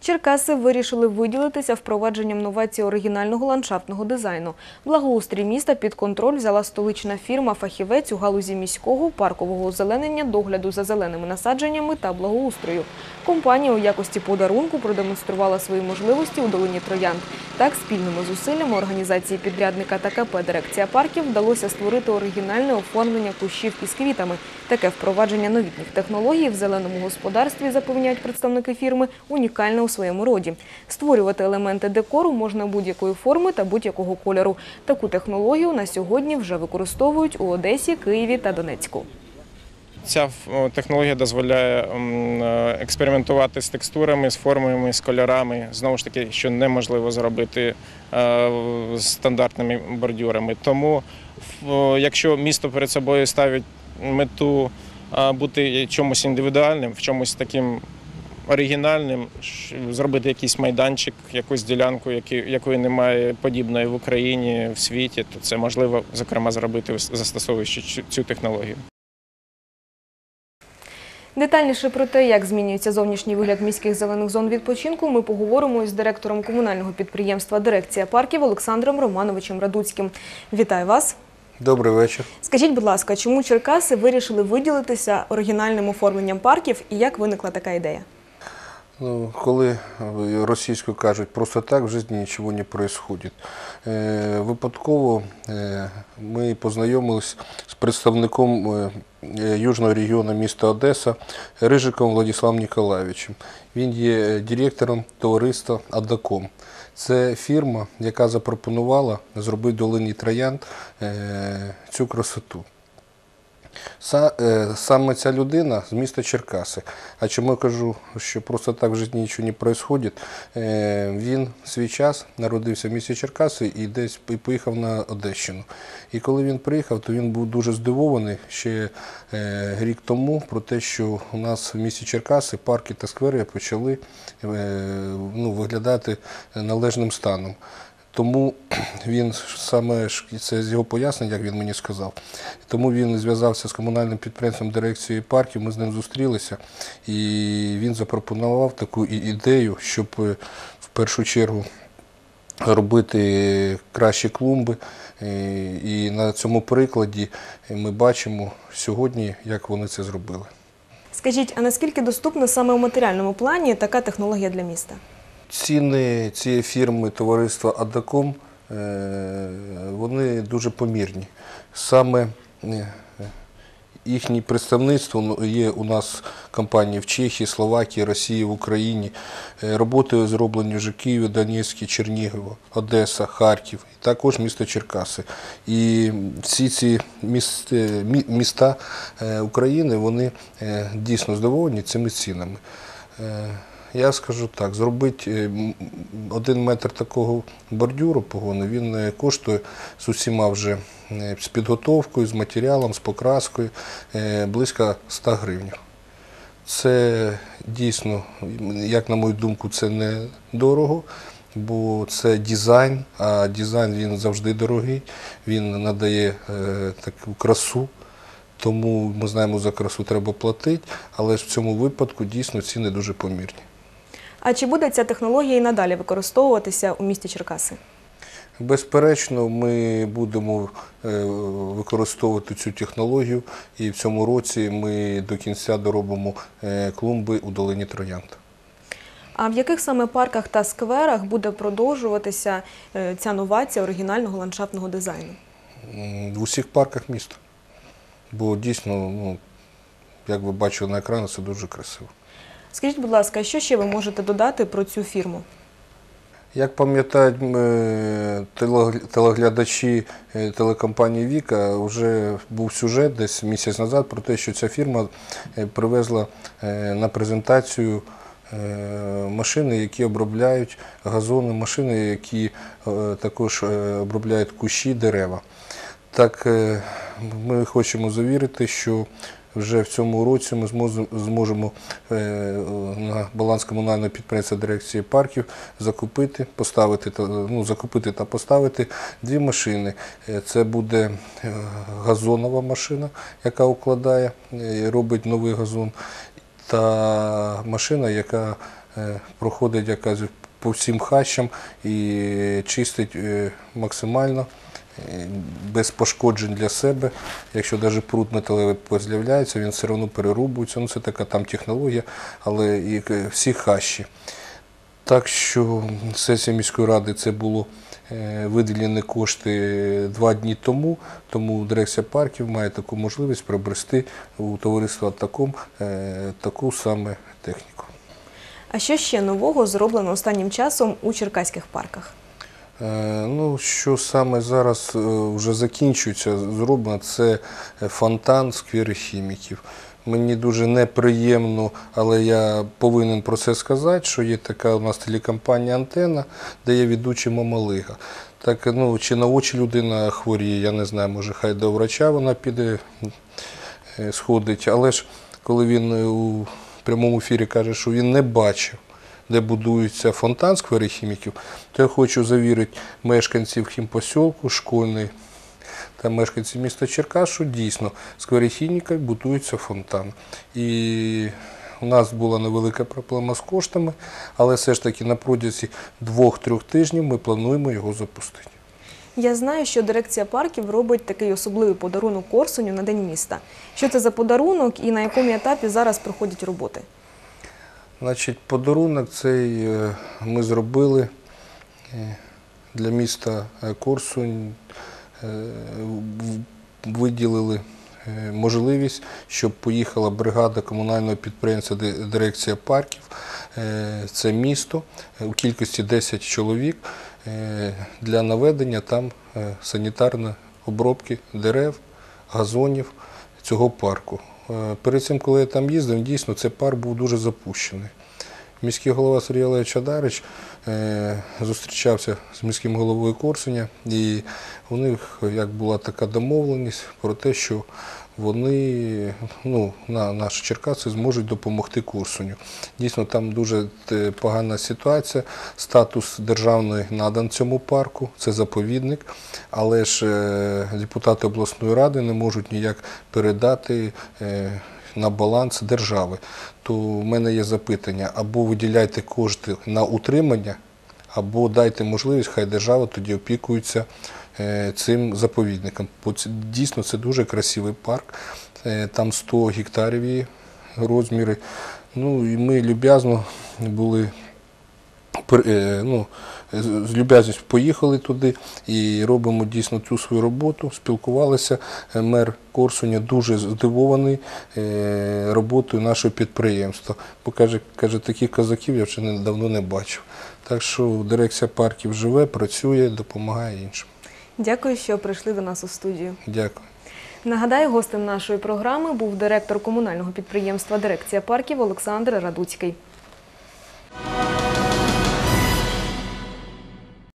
Черкаси вирішили виділитися впровадженням новації оригінального ландшафтного дизайну. Благоустрій міста під контроль взяла столична фірма «Фахівець» у галузі міського, паркового озеленення, догляду за зеленими насадженнями та благоустрою. Компанія у якості подарунку продемонструвала свої можливості у долині Троянд. Так, спільними зусиллями організації підрядника та КП «Дирекція парків» вдалося створити оригінальне оформлення кущів із квітами. Таке впровадження новітніх технологій в зеленому господарстві, запевняють представники фірми, унікальне у своєму роді. Створювати елементи декору можна будь-якої форми та будь-якого кольору. Таку технологію на сьогодні вже використовують у Одесі, Києві та Донецьку. Ця технологія дозволяє е, експериментувати з текстурами, з формами, з кольорами. Знову ж таки, що неможливо зробити е, з стандартними бордюрами. Тому, якщо місто перед собою ставить мету е, бути чомусь індивідуальним, в чомусь таким оригінальним, зробити якийсь майданчик, якусь ділянку, які- якої немає подібної в Україні, в світі, то це можливо, зокрема, зробити застосовуючи цю- цю технологію. Детальніше про те, як змінюється зовнішній вигляд міських зелених зон відпочинку, ми поговоримо із директором комунального підприємства Дирекція парків Олександром Романовичем Радуцьким. Вітаю вас! Добрий вечір. Скажіть, будь ласка, чому Черкаси вирішили виділитися оригінальним оформленням парків і як виникла така ідея? Ну, коли російською кажуть, просто так в житті нічого не відбувається. Е, випадково е, ми познайомились з представником е, е, Южного регіону міста Одеса Рижиком Владиславом Ніколаєвичем. Він є директором товариства Адаком. Це фірма, яка запропонувала зробити долині Троянд е, цю красоту. Е, саме ця людина з міста Черкаси. А чому я кажу, що просто так в житті нічого не відбувається? Е, він свій час народився в місті Черкаси і десь поїхав на Одещину. І коли він приїхав, то він був дуже здивований ще е, рік тому про те, що у нас в місті Черкаси парки та сквери почали ну, виглядати належним станом. Тому він саме це з його пояснень, як він мені сказав. Тому він зв'язався з комунальним підприємством дирекцією парків. Ми з ним зустрілися, і він запропонував таку ідею, щоб е, в першу чергу робити кращі клумби. Е, І на цьому прикладі ми бачимо сьогодні, як вони це зробили. Скажіть, а наскільки доступна саме у матеріальному плані така технологія для міста? Ціни цієї фірми товариства Адаком е, вони дуже помірні. Саме е, їхнє представництво ну, є у нас компанії в Чехії, Словакії, Росії, в Україні. Е, Роботи зроблені вже Києві, Донецьку, Чернігово, Одеса, Харків, і також місто Черкаси. І всі ці міст- мі- міста України вони дійсно здивовані цими цінами. Я скажу так, зробити е, один метр такого бордюру погону, він е, коштує з усіма вже е, з підготовкою, з матеріалом, з покраскою близько 100 гривень. Це дійсно, як на мою думку, це не дорого, бо це дизайн, а дизайн він завжди дорогий, він надає таку красу. Тому ми знаємо, за красу треба платити, але ж в цьому випадку дійсно ціни дуже помірні. А чи буде ця технологія і надалі використовуватися у місті Черкаси? Безперечно, ми будемо е, використовувати цю технологію, і в цьому році ми до кінця доробимо е, клумби у долині Троянд. А в яких саме парках та скверах буде продовжуватися е, ця новація оригінального ландшафтного дизайну? В усіх парках міста. Бо дійсно, ну, як ви бачили на екрані, це дуже красиво. Скажіть, будь ласка, що ще ви можете додати про цю фірму? Як пам'ятають е, телеглядачі е, телекомпанії Віка, вже був сюжет десь місяць назад про те, що ця фірма е, привезла на презентацію машини, які обробляють газони, машини, які також обробляють кущі, дерева. Так ми хочемо завірити, що вже в цьому році ми зможемо, е, на баланс комунального підприємства дирекції парків закупити, поставити та ну, закупити та поставити дві машини. Е, Це буде е, газонова машина, яка укладає, робить новий газон, та машина, яка проходить як кажуть, по всім хащам і чистить максимально. Е, Без пошкоджень для себе. Якщо навіть пруд металевий з'являється, він все одно перерубується. Ну, це така там технологія, але і е, всі хащі. Так що сесія міської ради це було е, виділені кошти два дні тому, тому дирекція парків має таку можливість приобрести у товариства таком таку саме техніку. А що ще нового зроблено останнім часом у черкаських парках? Е, Ну, що саме зараз е, вже закінчується, зроблено, це е, фонтан сквери хіміків. Мені дуже неприємно, але я повинен про це сказати, що є така у нас телекомпанія Антена, де є ведучий Мамалига. Так, ну, чи на очі людина хворіє, я не знаю, може хай до врача вона піде сходить. Але ж коли він у прямому ефірі каже, що він не бачив, де будується фонтан сквери хіміків, то я хочу завірити мешканців хімпосілку, школьний та мешканців міста Черкас, що дійсно в сквері хіміка будується фонтан. І у нас була невелика проблема з коштами, але все ж таки на протязі двох-трьох тижнів ми плануємо його запустити. Я знаю, що дирекція парків робить такий особливий подарунок Корсуню на День міста. Що це за подарунок і на якому етапі зараз проходять роботи? Значить, подарунок цей е, ми зробили е, для міста е, Корсунь, виділили можливість, щоб поїхала бригада комунального підприємства дирекція парків. Це місто у кількості 10 чоловік для наведення там санітарної обробки дерев, газонів цього парку. Е, Перед цим, коли я там їздив, дійсно цей парк був дуже запущений. Міський голова Сергій Олегович Адарич е, зустрічався з міським головою Корсуня, і у них як була така домовленість про те, що вони ну, на наші Черкаси зможуть допомогти Корсуню. Дійсно, там дуже е, погана ситуація. Статус державний надан цьому парку, це заповідник, але ж е, депутати обласної ради не можуть ніяк передати. е, на баланс держави, то в мене є запитання: або виділяйте кошти на утримання, або дайте можливість, хай держава тоді опікується цим заповідником. Дійсно це дуже красивий парк, е, там 100 гектарів є розміри. Ну і ми люб'язно були е, ну, з люб'язністю поїхали туди і робимо дійсно цю свою роботу. Спілкувалися. Е, Мер Корсуня дуже здивований е, роботою нашого підприємства. Бо каже, каже, таких казаків я вже давно не бачив. Так що дирекція парків живе, працює, допомагає іншим. Дякую, що прийшли до нас у студію. Дякую. Нагадаю, гостем нашої програми був директор комунального підприємства Дирекція парків Олександр Радуцький.